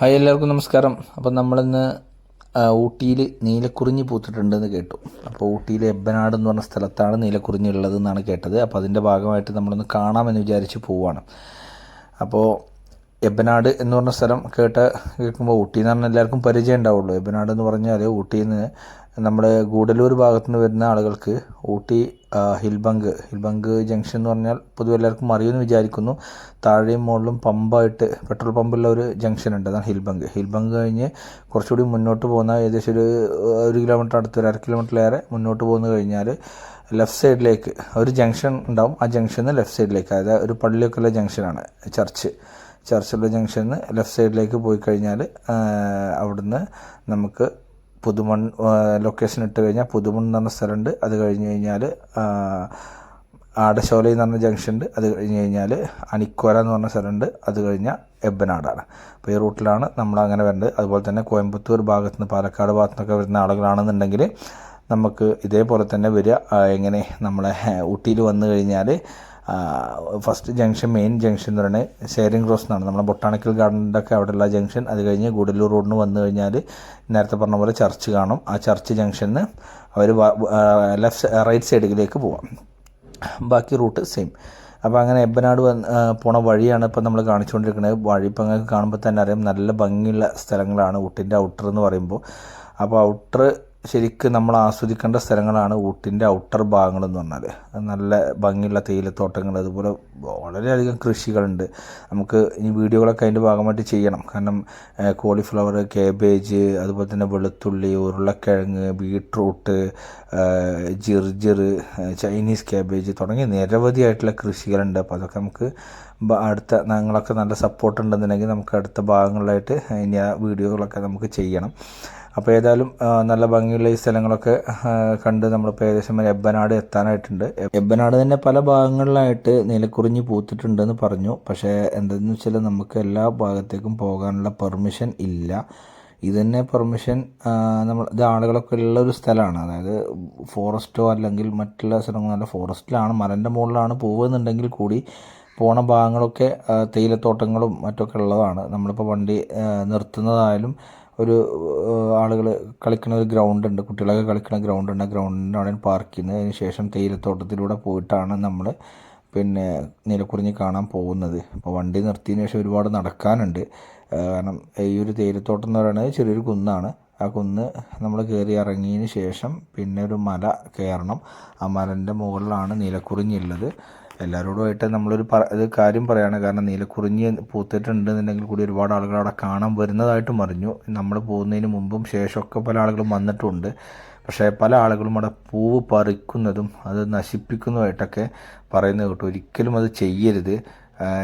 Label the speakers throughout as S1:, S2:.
S1: Hi എല്ലാവർക്കും നമസ്കാരം. അപ്പം നമ്മളിന്ന് ഊട്ടിയിൽ നീലക്കുറിഞ്ഞി പൂത്തിട്ടുണ്ടെന്ന് കേട്ടു. അപ്പോൾ ഊട്ടിയിൽ എബ്ബനാട് എന്ന് പറഞ്ഞ സ്ഥലത്താണ് നീലക്കുറിഞ്ഞി ഉള്ളത് എന്നാണ് കേട്ടത്. അപ്പോൾ അതിന്റെ ഭാഗമായിട്ട് നമ്മളൊന്ന് കാണാമെന്ന് വിചാരിച്ച് പോവുകയാണ് അപ്പോൾ എബ്ബനാട് എന്ന് പറഞ്ഞ സ്ഥലം കേട്ട് കേൾക്കുമ്പോൾ ഊട്ടി എന്ന് പറഞ്ഞാൽ എല്ലാവർക്കും പരിചയം ഉണ്ടാവുള്ളൂ. എബ്ബനാട് എന്ന് പറഞ്ഞാൽ ഊട്ടിയിൽ നിന്ന് നമ്മുടെ ഗൂഡല്ലൂർ ഭാഗത്ത് നിന്ന് വരുന്ന ആളുകൾക്ക് ഊട്ടി ഹിൽബങ്ക് ഹിൽബങ്ക് ജംഗ്ഷൻ എന്ന് പറഞ്ഞാൽ പൊതുവെ എല്ലാവർക്കും അറിയുമെന്ന് വിചാരിക്കുന്നു. താഴെയും മുകളിലും പമ്പായിട്ട് പെട്രോൾ പമ്പുള്ള ഒരു ജംഗ്ഷൻ ഉണ്ട് അതാണ് ഹിൽബങ്ക്. ഹിൽബങ്ക് കഴിഞ്ഞ് കുറച്ചുകൂടി മുന്നോട്ട് പോകുന്ന ഏകദേശം ഒരു ഒരു കിലോമീറ്റർ അടുത്ത് ഒരു അര കിലോമീറ്ററിലേറെ മുന്നോട്ട് പോന്നു കഴിഞ്ഞാൽ ലെഫ്റ്റ് സൈഡിലേക്ക് ഒരു ജംഗ്ഷൻ ഉണ്ടാവും. ആ ജംഗ്ഷനിൽ ലെഫ്റ്റ് സൈഡിലേക്ക് അതായത് ഒരു പള്ളിയൊക്കെയുള്ള ജംഗ്ഷനാണ് ചർച്ച്. ചർച്ചുള്ള ജംഗ്ഷനിൽ ലെഫ്റ്റ് സൈഡിലേക്ക് പോയി കഴിഞ്ഞാൽ അവിടുന്ന് നമുക്ക് പുതുമൺ ലൊക്കേഷൻ ഇട്ട് കഴിഞ്ഞാൽ പുതുമൺ എന്ന് പറഞ്ഞ സ്ഥലമുണ്ട്. അത് കഴിഞ്ഞ് കഴിഞ്ഞാൽ ആടശോല എന്ന് പറഞ്ഞ ജംഗ്ഷൻ ഉണ്ട്. അത് കഴിഞ്ഞ് കഴിഞ്ഞാൽ അണിക്കോല എന്ന് പറഞ്ഞ സ്ഥലമുണ്ട്. അത് കഴിഞ്ഞാൽ എബ്ബനാടാണ് അപ്പോൾ ഈ റൂട്ടിലാണ് നമ്മൾ അങ്ങനെ വരേണ്ടത്. അതുപോലെ തന്നെ കോയമ്പത്തൂർ ഭാഗത്ത് നിന്ന് പാലക്കാട് ഭാഗത്തു നിന്നൊക്കെ വരുന്ന ആളുകളാണെന്നുണ്ടെങ്കിൽ നമുക്ക് ഇതേപോലെ തന്നെ വരിക. എങ്ങനെ നമ്മളെ ഊട്ടിയിൽ വന്നു കഴിഞ്ഞാൽ ഫസ്റ്റ് ജംഗ്ഷൻ മെയിൻ ജംഗ്ഷൻ എന്ന് പറയുന്നത് ഷെയറിംഗ് ക്രോസ് എന്നാണ്. നമ്മുടെ ബൊട്ടാണിക്കൽ ഗാർഡന്റെ ഒക്കെ അവിടെയുള്ള ജംഗ്ഷൻ അത് കഴിഞ്ഞ് ഗുഡല്ലൂർ റോഡിന് വന്നു കഴിഞ്ഞാൽ നേരത്തെ പറഞ്ഞ പോലെ ചർച്ച് കാണും. ആ ചർച്ച് ജംഗ്ഷനിൽ അവർ ലെഫ്റ്റ് റൈറ്റ് സൈഡിലേക്ക് പോവാം. ബാക്കി റൂട്ട് സെയിം അപ്പോൾ അങ്ങനെ എബനാട് വന്ന് പോണ വഴിയാണ് ഇപ്പോൾ നമ്മൾ കാണിച്ചുകൊണ്ടിരിക്കുന്നത്. വഴി ഇപ്പോൾ അങ്ങനെ കാണുമ്പോൾ തന്നെ അറിയാം. നല്ല ഭംഗിയുള്ള സ്ഥലങ്ങളാണ് ഊട്ടിന്റെ ഔട്ടർ എന്ന് പറയുമ്പോൾ. അപ്പോൾ ഔട്ടർ ശരിക്കും നമ്മൾ ആസ്വദിക്കേണ്ട സ്ഥലങ്ങളാണ് ഊട്ടിന്റെ ഔട്ടർ ഭാഗങ്ങൾ എന്ന് പറഞ്ഞാൽ നല്ല ഭംഗിയുള്ള തേയിലത്തോട്ടങ്ങൾ അതുപോലെ വളരെയധികം കൃഷികളുണ്ട്. നമുക്ക് ഈ വീഡിയോകളൊക്കെ അതിന്റെ ഭാഗമായിട്ട് ചെയ്യണം. കാരണം കോളിഫ്ലവർ കേബേജ് അതുപോലെ തന്നെ വെളുത്തുള്ളി ഉരുളക്കിഴങ്ങ് ബീട്രൂട്ട് ജിർജിർ ചൈനീസ് കാബേജ് തുടങ്ങിയ നിരവധിയായിട്ടുള്ള കൃഷികളുണ്ട്. അപ്പോൾ അതൊക്കെ നമുക്ക് അടുത്ത ഞങ്ങളൊക്കെ നല്ല സപ്പോർട്ട് ഉണ്ടെന്നുണ്ടെങ്കിൽ നമുക്ക് അടുത്ത ഭാഗങ്ങളിലായിട്ട് ഇനി ആ വീഡിയോകളൊക്കെ നമുക്ക് ചെയ്യണം. അപ്പോൾ ഏതായാലും നല്ല ഭംഗിയുള്ള ഈ സ്ഥലങ്ങളൊക്കെ കണ്ട് നമ്മളിപ്പോൾ ഏകദേശം എബ്ബനാട് എത്താനായിട്ടുണ്ട്. എബ്ബനാട് തന്നെ പല ഭാഗങ്ങളിലായിട്ട് നിലക്കുറിഞ്ഞ് പൂത്തിട്ടുണ്ടെന്ന് പറഞ്ഞു. പക്ഷേ എന്തെന്ന് വെച്ചാൽ നമുക്ക് എല്ലാ ഭാഗത്തേക്കും പോകാനുള്ള പെർമിഷൻ ഇല്ല. ഇത് തന്നെ പെർമിഷൻ നമ്മൾ ഇത് ആളുകളൊക്കെ ഉള്ള ഒരു സ്ഥലമാണ്. അതായത് ഫോറസ്റ്റോ അല്ലെങ്കിൽ മറ്റുള്ള സ്ഥലങ്ങളല്ല ഫോറസ്റ്റിലാണ് മലന്റെ മുകളിലാണ് പോകുന്നുണ്ടെങ്കിൽ കൂടി പോണ ഭാഗങ്ങളൊക്കെ തേയിലത്തോട്ടങ്ങളും മറ്റൊക്കെ ഉള്ളതാണ്. നമ്മളിപ്പോൾ വണ്ടി നിർത്തുന്നതായാലും ഒരു ആളുകൾ കളിക്കുന്ന ഒരു ഗ്രൗണ്ട് ഉണ്ട്. കുട്ടികളൊക്കെ കളിക്കുന്ന ഗ്രൗണ്ട് ഉണ്ട്. ആ ഗ്രൗണ്ടിന്റെ അവിടെ പാർക്ക് ചെയ്യുന്നത് അതിന് ശേഷം തേയിലത്തോട്ടത്തിലൂടെ പോയിട്ടാണ് നമ്മൾ പിന്നെ നീലക്കുറിഞ്ഞി കാണാൻ പോകുന്നത്. അപ്പോൾ വണ്ടി നിർത്തിയതിന് ശേഷം ഒരുപാട് നടക്കാനുണ്ട്. കാരണം ഈ ഒരു തേയിലത്തോട്ടം എന്ന് പറയുന്നത് ചെറിയൊരു കുന്നാണ്. ആ കുന്ന് നമ്മൾ കയറി ഇറങ്ങിയതിന് ശേഷം പിന്നെ ഒരു മല കയറണം. ആ മലന്റെ മുകളിലാണ് നീലക്കുറിഞ്ഞി ഉള്ളത്. എല്ലാവരോടുമായിട്ട് നമ്മളൊരു പറ ഇത് കാര്യം പറയാണ്. കാരണം നീലക്കുറിഞ്ഞി പൂത്തിട്ടുണ്ടെന്നുണ്ടെങ്കിൽ കൂടി ഒരുപാട് ആളുകൾ അവിടെ കാണാൻ വരുന്നതായിട്ടും അറിഞ്ഞു. നമ്മൾ പോകുന്നതിന് മുമ്പും ശേഷമൊക്കെ പല ആളുകളും വന്നിട്ടുണ്ട്. പക്ഷേ പല ആളുകളും അവിടെ പൂവ് പറിക്കുന്നതും അത് നശിപ്പിക്കുന്നതുമായിട്ടൊക്കെ പറയുന്നത് കേട്ടു. ഒരിക്കലും അത് ചെയ്യരുത്.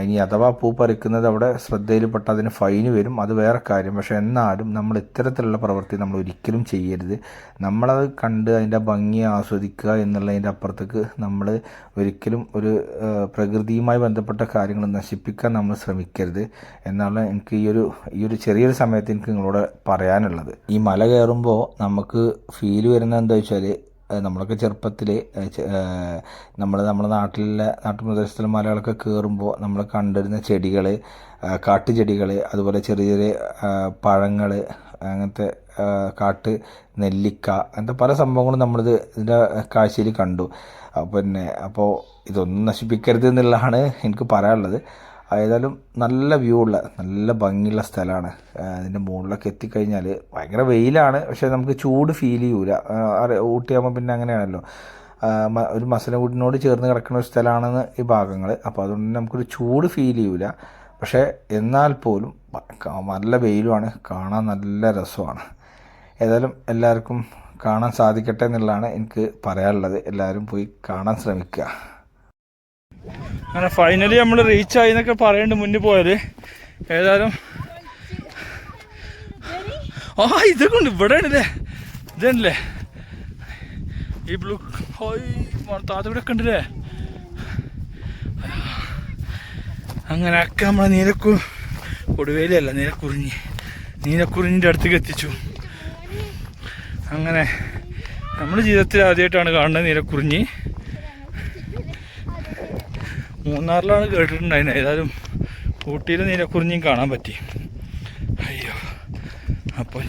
S1: ഇനി അഥവാ പൂ പറിക്കുന്നത് അവിടെ ശ്രദ്ധയിൽപ്പെട്ട അതിന് ഫൈന് വരും. അത് വേറെ കാര്യം. പക്ഷേ എന്നാലും നമ്മൾ ഇത്തരത്തിലുള്ള പ്രവൃത്തി നമ്മൾ ഒരിക്കലും ചെയ്യരുത്. നമ്മളത് കണ്ട് അതിന്റെ ഭംഗി ആസ്വദിക്കുക എന്നുള്ളതിന്റെ അപ്പുറത്തേക്ക് നമ്മൾ ഒരിക്കലും ഒരു പ്രകൃതിയുമായി ബന്ധപ്പെട്ട കാര്യങ്ങൾ നശിപ്പിക്കാൻ നമ്മൾ ശ്രമിക്കരുത് എന്നാണ് എനിക്ക് ഈ ഒരു ഈ ഒരു ചെറിയൊരു സമയത്ത് എനിക്ക് നിങ്ങളോട് പറയാനുള്ളത്. ഈ മല കയറുമ്പോൾ നമുക്ക് ഫീൽ വരുന്നത് എന്താ വെച്ചാൽ നമ്മളൊക്കെ ചെറുപ്പത്തിൽ നമ്മൾ നമ്മുടെ നാട്ടിലെ നാട്ടുപ്രദേശത്തിലെ മലകളൊക്കെ കയറുമ്പോൾ നമ്മൾ കണ്ടിരുന്ന ചെടികൾ കാട്ടുചെടികൾ അതുപോലെ ചെറിയ ചെറിയ പഴങ്ങൾ അങ്ങനത്തെ കാട്ട് നെല്ലിക്ക അങ്ങനത്തെ പല സംഭവങ്ങളും നമ്മളിത് ഇതിന്റെ കാഴ്ചയിൽ കണ്ടു. പിന്നെ അപ്പോൾ ഇതൊന്നും നശിപ്പിക്കരുത് എന്നുള്ളതാണ് എനിക്ക് പറയാനുള്ളത്. ഏതായാലും നല്ല വ്യൂ ഉള്ള നല്ല ഭംഗിയുള്ള സ്ഥലമാണ്. അതിന്റെ മുകളിലൊക്കെ എത്തിക്കഴിഞ്ഞാൽ ഭയങ്കര വെയിലാണ് പക്ഷേ നമുക്ക് ചൂട് ഫീൽ ചെയ്യൂല. ഊട്ടിയാകുമ്പോൾ പിന്നെ അങ്ങനെയാണല്ലോ. ഒരു മസനഗുഡിനോട് ചേർന്ന് കിടക്കുന്ന ഒരു സ്ഥലമാണെന്ന് ഈ ഭാഗങ്ങൾ അപ്പോൾ അതുകൊണ്ട് നമുക്കൊരു ചൂട് ഫീൽ ചെയ്യൂല. പക്ഷേ എന്നാൽ പോലും നല്ല വെയിലുമാണ് കാണാൻ നല്ല രസമാണ്. ഏതായാലും എല്ലാവർക്കും കാണാൻ സാധിക്കട്ടെ എന്നുള്ളതാണ് എനിക്ക് പറയാനുള്ളത്. എല്ലാവരും പോയി കാണാൻ ശ്രമിക്കുക.
S2: അങ്ങനെ ഫൈനലി നമ്മൾ റീച്ച് ആയി എന്നൊക്കെ പറയണ്ട് മുന്നിൽ പോയത്. ഏതായാലും ആ ഇതൊക്കെ ഉണ്ട് ഇവിടെ ഉണ്ടല്ലേ ഇതല്ലേ. ഈ ബ്ലൂ താത്ത ഇവിടെ ഒക്കെ ഉണ്ടല്ലേ. അങ്ങനെ ഒക്കെ നമ്മളെ നീലക്കു കൊടുവേലിയല്ല നീലക്കുറിഞ്ഞി. നീലക്കുറിഞ്ഞിന്റെ അടുത്തേക്ക് എത്തിച്ചു. അങ്ങനെ നമ്മുടെ ജീവിതത്തിൽ ആദ്യമായിട്ടാണ് കാണുന്നത് നീലക്കുറിഞ്ഞി. മൂന്നാറിലാണ് കേട്ടിട്ടുണ്ടായിരുന്നത് ഏതായാലും ഊട്ടിയിൽ നീലക്കുറിഞ്ഞിയും കാണാൻ പറ്റി അയ്യോ அப்போ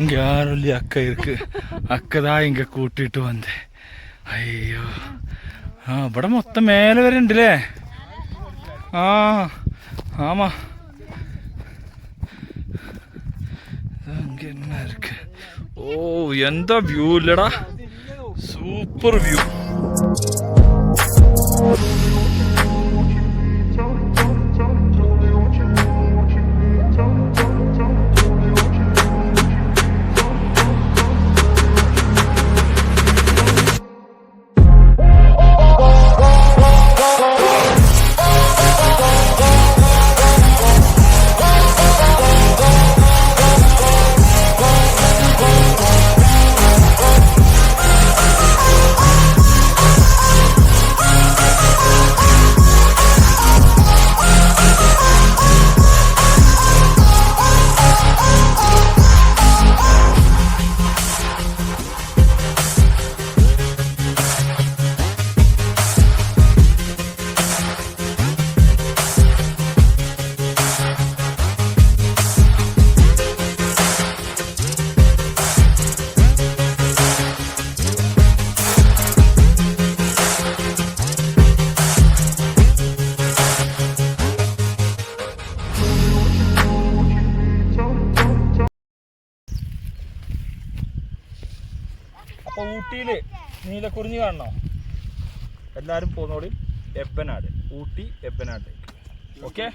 S2: இங்க யாரும் இல்லையா அக்கா இருக்கு அக்கா தான் இங்க கூட்டிட்டு வந்தேன் അയ്യോ ആ ഇവിടെ മൊത്തം മേലെ വരെ ഉണ്ടല്ലേ ആ என்ன இருக்கு ஓ எந்த வியூ இல்லடா சூப்பர் வியூ അപ്പൊ ഊട്ടിയിൽ നീലക്കുറിഞ്ഞി കാണണോ? എല്ലാരും പോന്നോളി. എബനാട്. ഊട്ടി എബനാട്. ഓക്കെ?